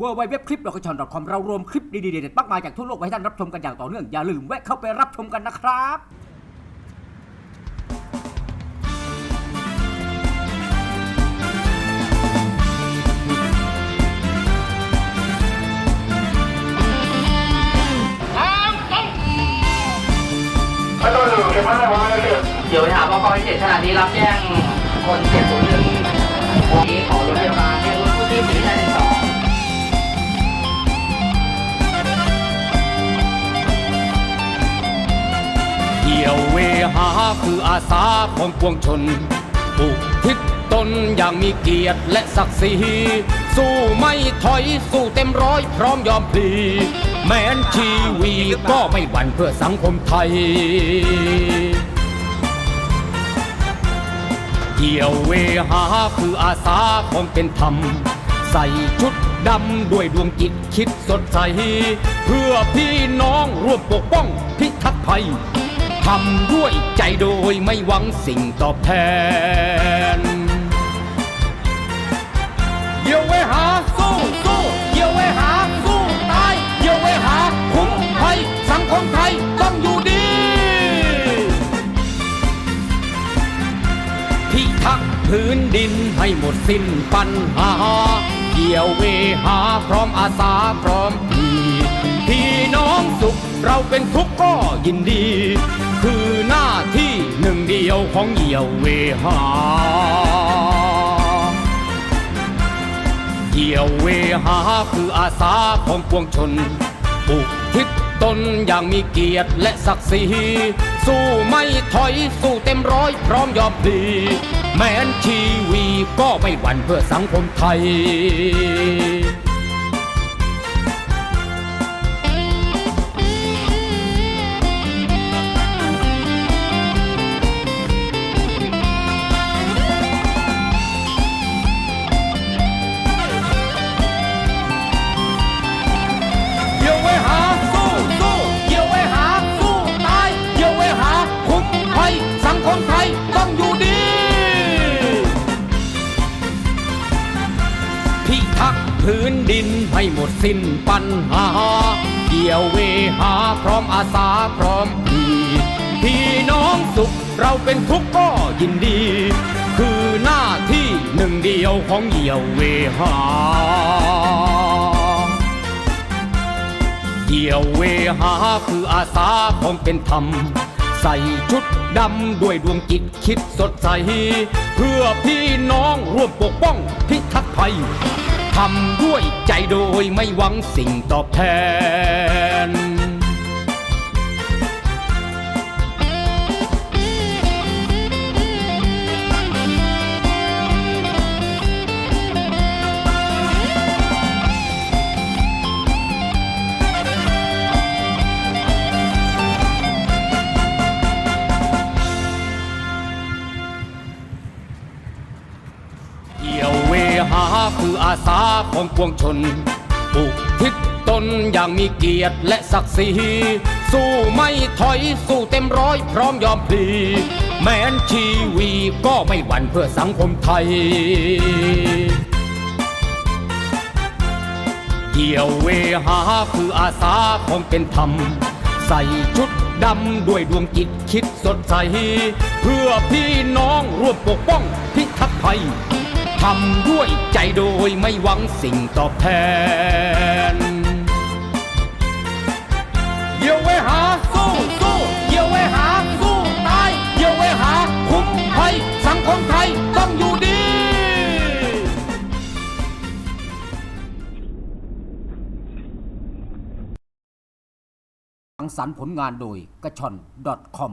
w w w c l i p l o c a t i o n c o m เรารวมคลิปดีๆเด็ดๆมากมายจากทั่วโลกไว้ให้ท่านรับชมกันอย่างต่อเนื่อง อย่าลืมแวะเข้าไปรับชมกันนะครับเดี๋ยวไปถามว่าปอยเจ็ดขณะนี้รับแจ้งคนเจ็บศูนย์หนึ่งวันนี้ขอรถพยาบาล หาคืออาสาของปวงชนปลูกทิศตนอย่างมีเกียรติและศักดิ์ศรีสู้ไม่ถอยสู้เต็มร้อยพร้อมยอมพลีแม้นชีวีก็ไม่หวั่นเพื่อสังคมไทย เกี่ยวเวหาคืออาสาของเป็นธรรม ใส่ชุดดำด้วยดวงจิตคิดสดใส เพื่อพี่น้องร่วมปกป้องพิทักษ์ภัย ทำด้วยใจโดยไม่หวังสิ่งตอบแทนเกี่ยวเวหาสู้สู้เกี่ยวเวหาสู้ตายเกี่ยวเวหาคุ้มภัยสังคมไทยต้องอยู่ดีพิทักษ์พื้นดินให้หมดสิ้นปัญหาเกี่ยวเวหาพร้อมอาสาพร้อมพลีพี่น้องสุขเราเป็นทุกข์ก็ยินดี เดียวของเหี่ยวเวหาเกี่ยวเวหาคืออาสาของปวงชนปลูกทิศตนอย่างมีเกียรติและศักดิ์ศรีสู้ไม่ถอยสู้เต็มร้อยพร้อมยอมพลีแม้นชีวีก็ไม่หวั่นเพื่อสังคมไทย พิทักพื้นดินให้หมดสิ้นปัญหา เกี่ยวเวหาพร้อมอาสาพร้อมพลีพี่น้องสุขเราเป็นทุกข์ก็ยินดี คือหน้าที่หนึ่งเดียวของเหี่ยวเวหา เกี่ยวเวหาคืออาสาของเป็นธรรมใส่ชุดดำด้วยดวงจิตคิดสดใส เพื่อพี่น้องร่วมปกป้องพิทักษ์ภัย ทำด้วยใจโดยไม่หวังสิ่งตอบแทนาคืออาสาของปวงชนปลูกทิศตนอย่างมีเกียรติและศักดิ์ศรีสู้ไม่ถอยสู้เต็มร้อยพร้อมยอมพลีแม้นชีวีก็ไม่หวั่นเพื่อสังคมไทยเกี่ยวเวหาคืออาสาของเป็นธรรม ใส่ชุดดำด้วยดวงจิตคิดสดใส เพื่อพี่น้องร่วมปกป้องพิทักษ์ภัย ทำด้วยใจโดยไม่หวังสิ่งตอบแทนเกี่ยวไว้หาสู้สู้เกี่ยวไว้หาสู้ตายเกี่ยวไว้หาคุ้มภัยสังคมไทยต้องอยู่ดี สังสรรค์ผลงานโดยกระชอน .com